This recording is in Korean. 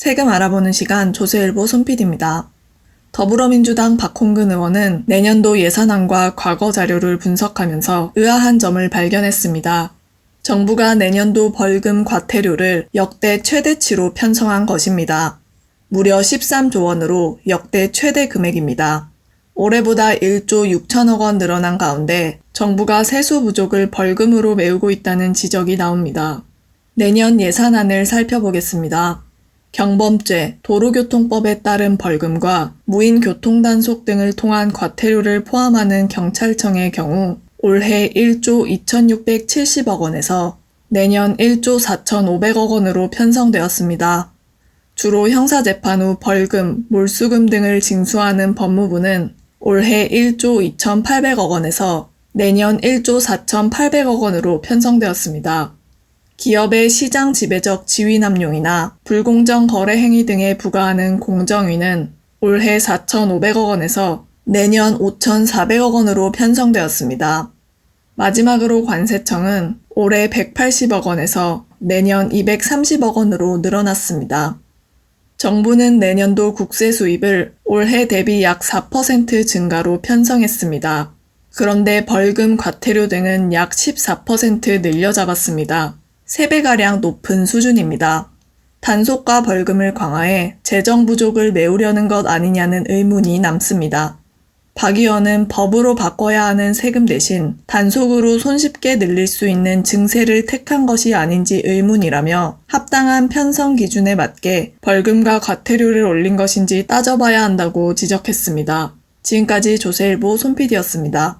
세금 알아보는 시간 조세일보 손PD입니다. 더불어민주당 박홍근 의원은 내년도 예산안과 과거 자료를 분석하면서 의아한 점을 발견했습니다. 정부가 내년도 벌금 과태료를 역대 최대치로 편성한 것입니다. 무려 13조 원으로 역대 최대 금액입니다. 올해보다 1조 6천억 원 늘어난 가운데 정부가 세수 부족을 벌금으로 메우고 있다는 지적이 나옵니다. 내년 예산안을 살펴보겠습니다. 경범죄, 도로교통법에 따른 벌금과 무인 교통단속 등을 통한 과태료를 포함하는 경찰청의 경우 올해 1조 2,670억 원에서 내년 1조 4,500억 원으로 편성되었습니다. 주로 형사재판 후 벌금, 몰수금 등을 징수하는 법무부는 올해 1조 2,800억 원에서 내년 1조 4,800억 원으로 편성되었습니다. 기업의 시장 지배적 지위 남용이나 불공정 거래 행위 등에 부과하는 공정위는 올해 4,500억 원에서 내년 5,400억 원으로 편성되었습니다. 마지막으로 관세청은 올해 180억 원에서 내년 230억 원으로 늘어났습니다. 정부는 내년도 국세 수입을 올해 대비 약 4% 증가로 편성했습니다. 그런데 벌금 과태료 등은 약 14% 늘려 잡았습니다. 3배가량 높은 수준입니다. 단속과 벌금을 강화해 재정 부족을 메우려는 것 아니냐는 의문이 남습니다. 박 의원은 법으로 바꿔야 하는 세금 대신 단속으로 손쉽게 늘릴 수 있는 증세를 택한 것이 아닌지 의문이라며 합당한 편성 기준에 맞게 벌금과 과태료를 올린 것인지 따져봐야 한다고 지적했습니다. 지금까지 조세일보 손PD였습니다.